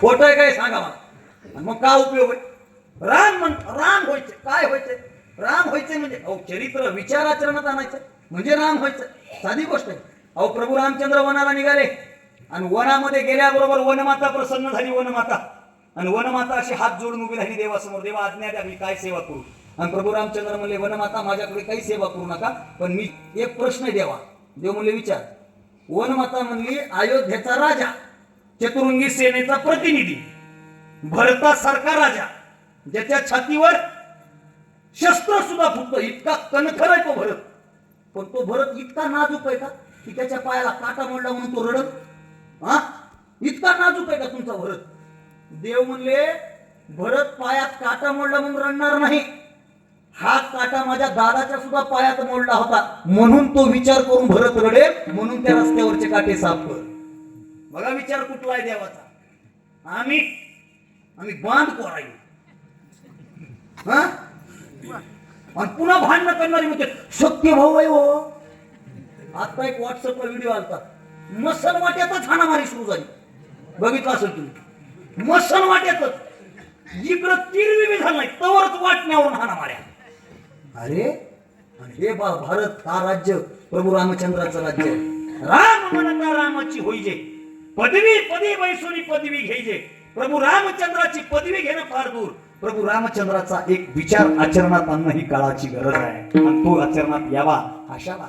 खोट आहे काय सांगा मला. मग का उपयोग होय राम म्हण राम व्हायचे. काय व्हायचे? राम व्हायचे म्हणजे अहो चरित्र विचार आचरणात आणायचं. म्हणजे राम व्हायचं. साधी गोष्ट आहे. अहो प्रभू रामचंद्र वनाला निघाले. आणि वनामध्ये गेल्याबरोबर वनमाता प्रसन्न झाली वनमाता. आणि वनमाता अशी हात जोडून उभी राहिली देवासमोर. देवा आज्ञा द्यावी काय सेवा करू? आणि प्रभू रामचंद्र म्हणले वनमाता माझ्याकडे काही सेवा करू नका पण मी एक प्रश्न द्यावा देव म्हणले विचार. वनमाता म्हणली अयोध्येचा राजा. चतुरंगी सेनेचा प्रतिनिधी भरतासारखा राजा ज्याच्या छातीवर शस्त्र सुद्धा फुटतो. इतका कणखर आहे तो भरत. पण तो भरत इतका नाजूक आहे का? की त्याच्या पायाला काटा मोडला म्हणून तो रडत. हा? इतका नाजूक आहे का तुमचा भरत? देव म्हणले भरत पायात काटा मोडला म्हणून रडणार नाही. हा काटा माझ्या दादाच्या सुद्धा पायात मोडला होता. म्हणून तो विचार करून भरत रडेल म्हणून त्या रस्त्यावरचे काटे साफ कर बघा विचार कुठला आहे देवाचा. आम्ही आम्ही बांध कोरायला हा? आणि पुन्हा भांडणं करणारी म्हणजे शक्य भाऊ आहे हो. आता एक व्हॉट्सअपला व्हिडिओ आलता. मसल वाट्यातच हाणामारी सुरू झाली. बघितलं असेल तुम्ही. मसल वाट्यातच. इकडं तिरवी बी झालं नाही. तवरच वाटण्यावरून हाणामाऱ्या. अरे आणि हे बा भारत हा राज्य प्रभू रामचंद्राचं राज्य राम म्हणता रामाची होईजे पदवी पदी बैसोनी पदवी घ्यायचे. प्रभू रामचंद्राची पदवी घेणं फार दूर. प्रभू रामचंद्राचा एक विचार आचरणात आणणं ही काळाची गरज आहे. आणि तो आचरणात यावा अशाला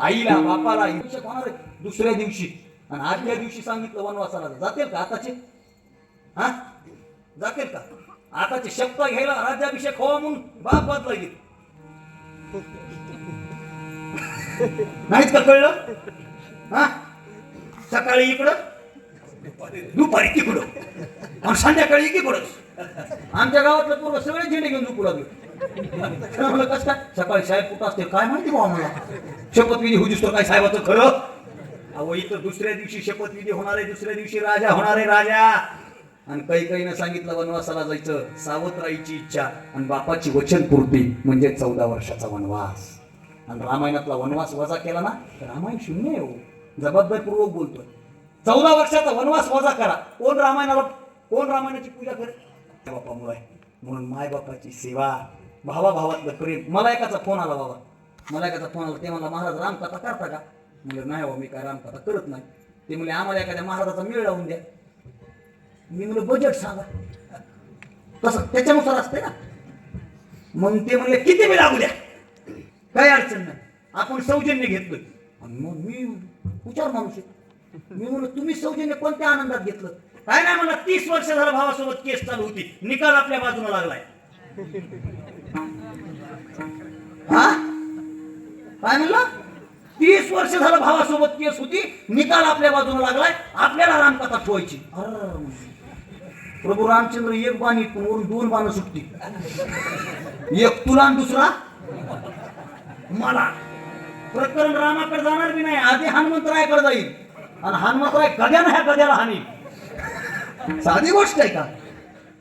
आईला बापाला होणार दुसऱ्या दिवशी. आणि आदल्या दिवशी सांगितलं वनवासाला जातील का आताचे? हा? जातील का? आताचे शब्द घ्यायला राज्याभिषेक हवा म्हणून बाप बदला येईल नाहीत का कळलं? हा? सकाळी इकडं? दुपारी तिकडं मग संध्याकाळी इकडंच आमच्या गावातलं पूर्ण सगळे झेंडे घेऊन झुकू लागले. म्हणलं कसं काय? सकाळी साहेब कुठं असते? काय माहिती बा मला शपथविधी होऊ दिसतो काय साहेबाचं खरं? अहो इथं दुसऱ्या दिवशी शपथविधी होणार आहे दुसऱ्या दिवशी राजा होणार आहे राजा. आणि काही काहीनं सांगितलं वनवासाला जायचं. सावत्राईची इच्छा आणि बापाची वचन पूर्ती म्हणजे चौदा वर्षाचा वनवास. आणि रामायणातला वनवास वजा केला ना तर रामायण शून्य आहे हो. जबाबदारपूर्वक बोलतोय. चौदा वर्षाचा वनवास वजा करा. कोण रामायणाला कोण रामायणाची पूजा करे बापामुळे म्हणून माय बापाची सेवा भावा भावातलं प्रेम. मला एकाचा फोन आला बाबा. मला एकाचा फोन आला. ते मला महाराज रामकथा करता का? म्हणलं नाही बाबा मी काय रामकथा करत नाही. ते म्हणले आम्हाला एखाद्या महाराजाचा मेळ लावून द्या. मी म्हणलं बजेट सांगा. तसं त्याच्यानुसार असते ना. मग ते म्हणले किती वेळ लागू द्या. काही अडचण नाही. आपण सौजन्य घेतलं आणि मग मी विचार माणूस मी म्हणून तुम्ही सौजन्य कोणत्या आनंदात घेतलं? काय नाही मला तीस वर्ष झालं भावासोबत केस चालू होती. निकाल आपल्या बाजूला लागलाय. हा? काय म्हणलं? तीस वर्ष झालं भावासोबत केस होती निकाल आपल्या बाजूला लागलाय आपल्याला रामकथा ठेवायची. प्रभू रामचंद्र एक बाणी वरून दोन बाण सुटती एक तुला आणि दुसरा मला प्रकरण रामाकडे जाणार बी नाही आधी हनुमंतरायाकडे जाईल आणि हनुमंतराय गद्यानं ह्या गद्याला हानी. साधी गोष्ट आहे का?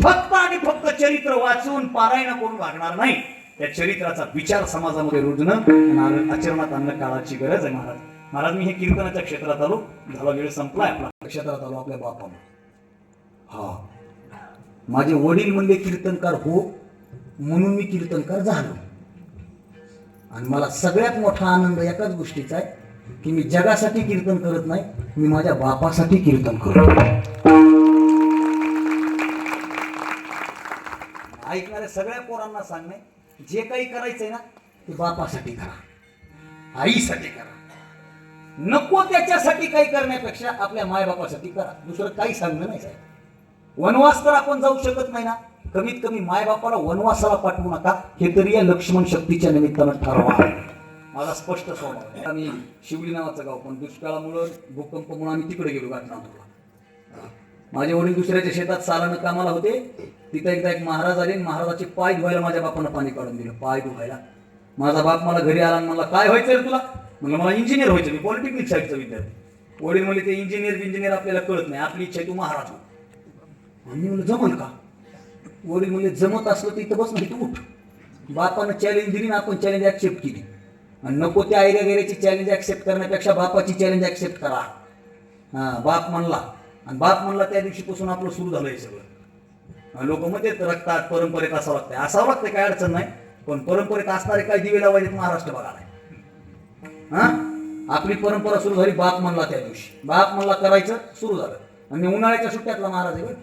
फक्त आणि फक्त चरित्र वाचून पारायण करून वागणार नाही. त्या चरित्राचा विचार समाजामध्ये रुजणं आणि आचरणात आणणं काळाची गरज आहे महाराज. महाराज मी हे कीर्तनाच्या क्षेत्रात आलो. झाला वेळ संपलाय आपला. क्षेत्रात आलो आपल्या बापा हा. माझे वडील म्हणले कीर्तनकार हो. म्हणून मी कीर्तनकार झालो. आणि मला सगळ्यात मोठा आनंद एकाच गोष्टीचा आहे. की मी जगासाठी कीर्तन करत नाही मी माझ्या बापासाठी कीर्तन करतो. ऐकणाऱ्या सगळ्या पोरांना सांगणे जे काही करायचंय ना ते बापासाठी करा. आईसाठी करा. नको त्याच्यासाठी काही करण्यापेक्षा आपल्या मायबापासाठी करा. दुसरं काही सांगणं नाही साहेब. वनवास तर आपण जाऊ शकत नाही ना. कमीत कमी मायबापाला वनवासाला पाठवू नका. हे तरी या लक्ष्मण शक्तीच्या निमित्तानं ठरवा. मला स्पष्ट स्वभाव आहे आम्ही शिवली नावाचं गाव पण दुष्काळामुळं भूकंपामुळे आम्ही तिकडे गेलो घाटनापूरला. माझे वडील दुसऱ्याच्या शेतात सालानं कामाला होते. तिथं एकदा एक महाराज आले. महाराजाचे पाय धुवायला माझ्या बापानं पाणी काढून दिलं. पाय धुवायला. माझा बाप मला घरी आला आणि मला काय व्हायचं रे तुला? म्हणलं मला इंजिनियर व्हायचं. मी पॉलिटेक्निक साईडचा विद्यार्थी. वडील म्हणले ते इंजिनियर इंजिनियर आपल्याला कळत नाही. आपली इच्छा आहे तू महाराज हो. आणि मी म्हणलं जमल का? वडील म्हणजे जमत असलं तर इथं बस नाही तू उठ. बापानं चॅलेंज दिली ना आपण चॅलेंज ऍक्सेप्ट केली. आणि नको त्या आयऱ्या गेऱ्याची चॅलेंज ॲक्सेप्ट करण्यापेक्षा बापाची चॅलेंज ॲक्सेप्ट करा. हा बाप म्हणला. आणि बाप म्हणला त्या दिवशीपासून आपलं सुरू झालं हे सगळं लोक मध्येच रक्तात परंपरेत असावं लागतंय. असावं लागतंय काय अडचण नाही. पण परंपरेत असणारे काय दिवे लावायचे महाराष्ट्र बघायला हा? आपली परंपरा सुरू झाली बाप म्हणला त्या दिवशी. बाप म्हणला करायचं सुरू झालं. आणि उन्हाळ्याच्या सुट्ट्यातला महाराज आहे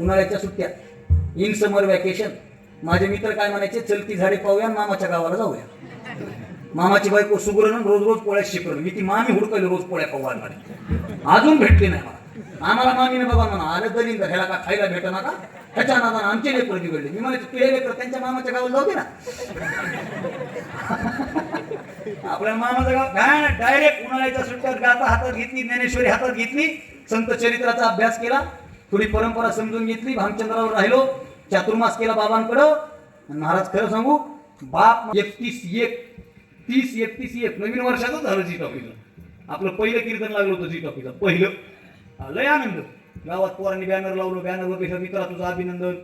उन्हाळ्याच्या सुट्ट्यात. इन समर व्हॅकेशन माझे मित्र काय म्हणायचे चलती झाडे पाहूया मामाच्या गावाला जाऊया. मामाची बायको सुगरण रोज रोज पोळ्या शिकवलं. मी ती मामी हुडकली रोज पोळ्या पाहू आणणारी. अजून भेटली नाही मला. आम्हाला मामीने बघा म्हणा आलं दलिंद ह्याला का खायला भेट ना का ह्याच्या नादानं आमचे लेकर बिघडले. मी म्हणायचे तुझे लेकर त्यांच्या मामाच्या गावाला जाऊ दे ना. आपल्या मामाचं गाव काय डायरेक्ट उन्हाळ्याच्या सुट्ट्यात गाता हातात घेतली ज्ञानेश्वरी हातात घेतली. संत चरित्राचा अभ्यास केला. थोडी परंपरा समजून घेतली. भामचंद्रावर राहिलो. चातुर्मास केला बाबांकडं. आणि महाराज खरं सांगू बाप एकतीस एक तीस एकतीस एक. नवीन वर्षाचं झालं जी टॉकीचं. आपलं पहिलं कीर्तन लागलं होतं जी टॉकीचं. पहिलं. लय आनंद. गावात पोरांनी बॅनर लावलं बॅनरवर पेक्षा मित्रा तुझं अभिनंदन.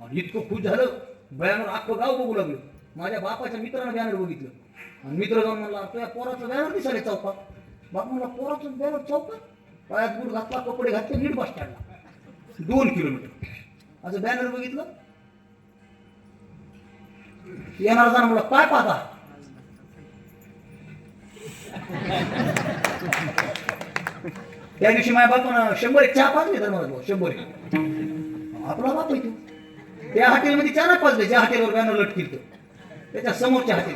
आणि इतकं खुश झालं. बॅनर अख्खं गाव बघू लागलं. माझ्या बापाच्या मित्रानं बॅनर बघितलं. आणि मित्र जाऊन म्हणला तुझ्या पोराचं बॅनर दिसले चौकात. बाप म्हणला पोराचं बॅनर चौकात? पायात बूट घातला कपडे घातले नीट बस स्टँडला दोन किलोमीटर. असं बॅनर बघितलं? येणार जाणार म्हणलं काय पाहता. त्या दिवशी माझ्या बापानं शंभर एक चहा पाच तर मला शंभर एक. आपला बाप तू. त्या हॉटेलमध्ये चहा नाही पाजले ज्या हॉटेलवर बॅनर लटकील तो. त्याच्या समोरच्या हॉटेल.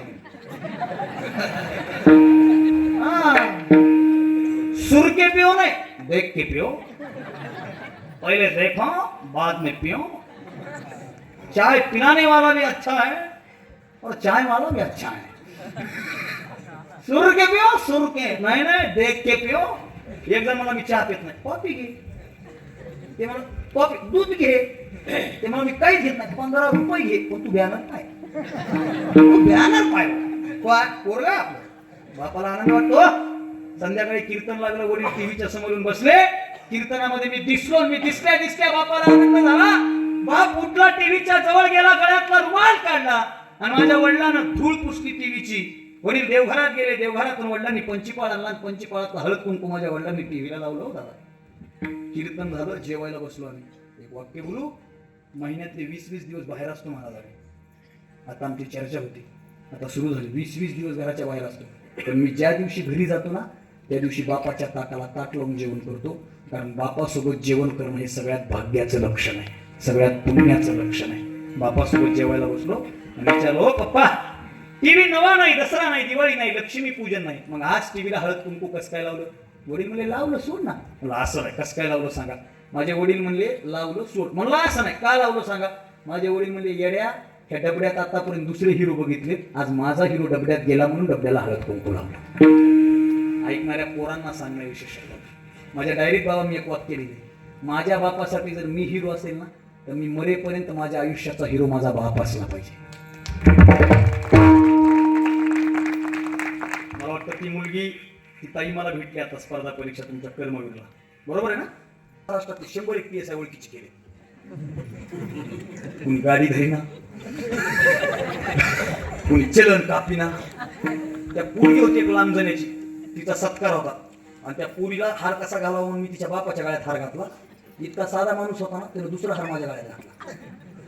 सुरके के नाही. नहीं देख के पियो पहले देखा बाद में पियो। चाय पिलाने वाला भी अच्छा है और चाय वाला भी अच्छा है। सुर के पियो सुर के नाही नाही देख के पियो। एकदम मला मी चहा पित नाही। कॉफी घे ते मला कॉफी दूध घे ते मला मी काहीच घेत नाही। पंधरा रुपये घे पण तू बॅनर पाय तू बॅनर पाय काय पोरगा आपलं बापाला आनंद वाटतो संध्याकाळी कीर्तन लागलं वडील टीव्हीच्या समोरून बसले. कीर्तनामध्ये मी दिसलो मी दिसल्या दिसल्या बापाला आनंद झाला. बाप उठला टीव्हीच्या जवळ गेला गळ्यातला रुमाल काढला. आणि माझ्या वडिलांना धूळ पुसली टीव्हीची. वडील देवघरात गेले देवघरातून वडिलांनी पंचीपाळ आणला आणि हळद कुंकू माझ्या वडिलांनी टीव्हीला लावलं हो दादा. कीर्तन झालं जेवायला बसलो आम्ही. एक वाक्य बोलू. महिन्यातले वीस वीस दिवस बाहेर असतो महाराज आता आमची चर्चा होती. आता सुरू झाली. वीस वीस दिवस घराच्या बाहेर असतो. पण मी ज्या दिवशी घरी जातो ना त्या दिवशी बापाच्या ताटाला ताट लावून जेवण करतो. कारण बापासोबत जेवण करणं हे सगळ्यात भाग्याचं लक्षण आहे. सगळ्यात पुण्याचं लक्षण आहे. बापासोबत जेवायला बसलो आणि विचारलो "ओ पप्पा टीव्ही नवा नाही दसरा नाही दिवाळी नाही लक्ष्मी पूजन नाही. मग आज टीव्हीला हळद कुंकू कसं काय लावलं? वडील म्हणले लावलं सोड ना. म्हणलं असं नाही कसं काय लावलं सांगा. माझे वडील म्हणले लावलं सोड. म्हणलं असं नाही का लावलं सांगा? माझे वडील म्हणले येड्या ह्या डबड्यात आतापर्यंत दुसरे हिरो बघितले आज माझा हिरो डबड्यात गेला म्हणून डबड्याला हळद कुंकू लावलं. ऐकणाऱ्या पोरांना सांगणं विशेष माझ्या डायरेक्ट बाबा मी एक वाक्य लिहिले माझ्या बापासाठी जर मी हिरो असेल ना तर मी मरेपर्यंत माझ्या आयुष्याचा हिरो माझा बाप असला पाहिजे. मला वाटतं ती मुलगी ती ताई मला भेटली आता स्पर्धा परीक्षा तुमच्या कर्मवीरला बरोबर आहे ना? महाराष्ट्रातले शंभर एक पी एस आय ओळखीचे केले. कुणी गाडी धरीना कुणी चलन कापीना? त्या पुरी होती एक लांबजण्याची तिचा सत्कार होता. आणि त्या पुरीला हार कसा घालावा म्हणून मी तिच्या बापाच्या गाळ्यात हार घातला. इतका साधा माणूस होता ना त्याने दुसरा हार माझ्या गाळ्यात घातला.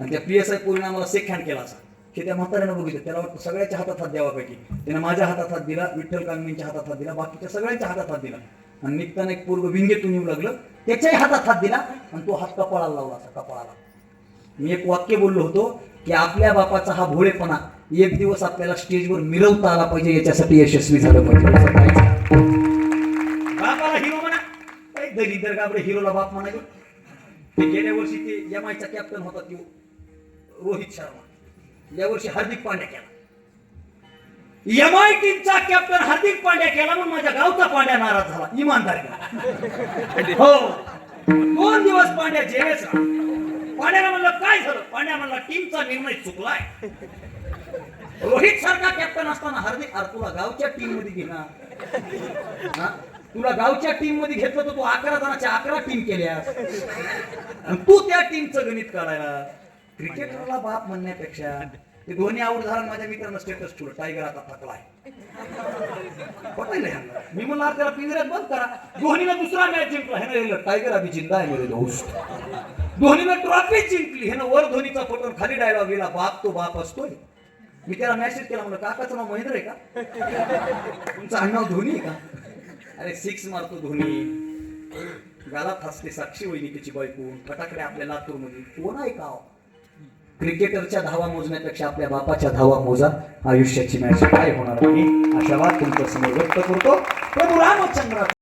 आणि त्या पी एस आय पुरीने आम्हाला सेक हँड केला असा. की त्या म्हाताऱ्यानं बघितलं. त्याला वाटतं सगळ्याच्या हातात हात द्यावापैकी. त्याने माझ्या हातात हात दिला विठ्ठल कांगणीच्या हातात हात दिला बाकीच्या सगळ्यांच्या हातात हात दिला. आणि निघताना एक पूर्व विंगेतून येऊ लागलं. त्याच्याही हातात हात दिला आणि तो हात कपाळाला लावला असा कपाळाला. मी एक वाक्य बोललो होतो की आपल्या बापाचा हा भोळेपणा एक दिवस आपल्याला स्टेजवर मिरवता आला पाहिजे याच्यासाठी यशस्वी झालं पाहिजे. बापाला हिरो म्हणा. काही दलिंदर गाबरे हिरोला बाप म्हणा ते गेल्या वर्षी ते यमायचा आयचा कॅप्टन होता तो रोहित शर्मा. या वर्षी हार्दिक पांड्या केला. एम आय टीमचा कॅप्टन हार्दिक पांड्या केला म्हणून माझ्या गावचा पांड्या नाराज झाला. इमानदारी हो. दोन दिवस पांड्या जेवेच पांड्याला म्हणलं काय झालं? पांड्या म्हणला टीमचा निर्णय चुकलाय. रोहित सारखा कॅप्टन असताना हार्दिक अरे तुला गावच्या टीममध्ये घेणार. हा? तुला गावच्या टीममध्ये घेतलं तर तू अकरा जणांच्या अकरा टीम केल्यास आणि तू त्या टीमचं गणित काढायला. क्रिकेटरला बाप म्हणण्यापेक्षा ते दोन्ही आऊट झाला माझ्या मित्रांना स्टेटस ठेवलं. टायगर आता थकलाय पटायला ह्यांना. मी म्हणलं "अरे त्याला पिंजऱ्यात बंद करा. धोनीनं दुसरा मॅच जिंकला. हे नाही टायगर आधी जिंदा आहे मेरे दोस्त धोनीनं ट्रॉफी जिंकली. हे वर धोनीचा फोटो खाली डायलॉग गेला. बाप तो बाप असतोय. मी त्याला मेसेज केला म्हणलं काकाचं नाव महेंद्र आहे का? तुमचं आडनाव धोनी आहे का? अरे सिक्स मारतो धोनी. गालात हसते साक्षी वहिनी तिची बायको. फटाकडे आपल्या लातूरमध्ये कोण आहे का हो? क्रिकेटरच्या धावा मोजण्यापेक्षा आपल्या बापाच्या धावा मोजा. आयुष्याची मॅच काय होणार नाही अशा वाद तुमच्यासमोर व्यक्त करतो. प्रभू रामचंद्र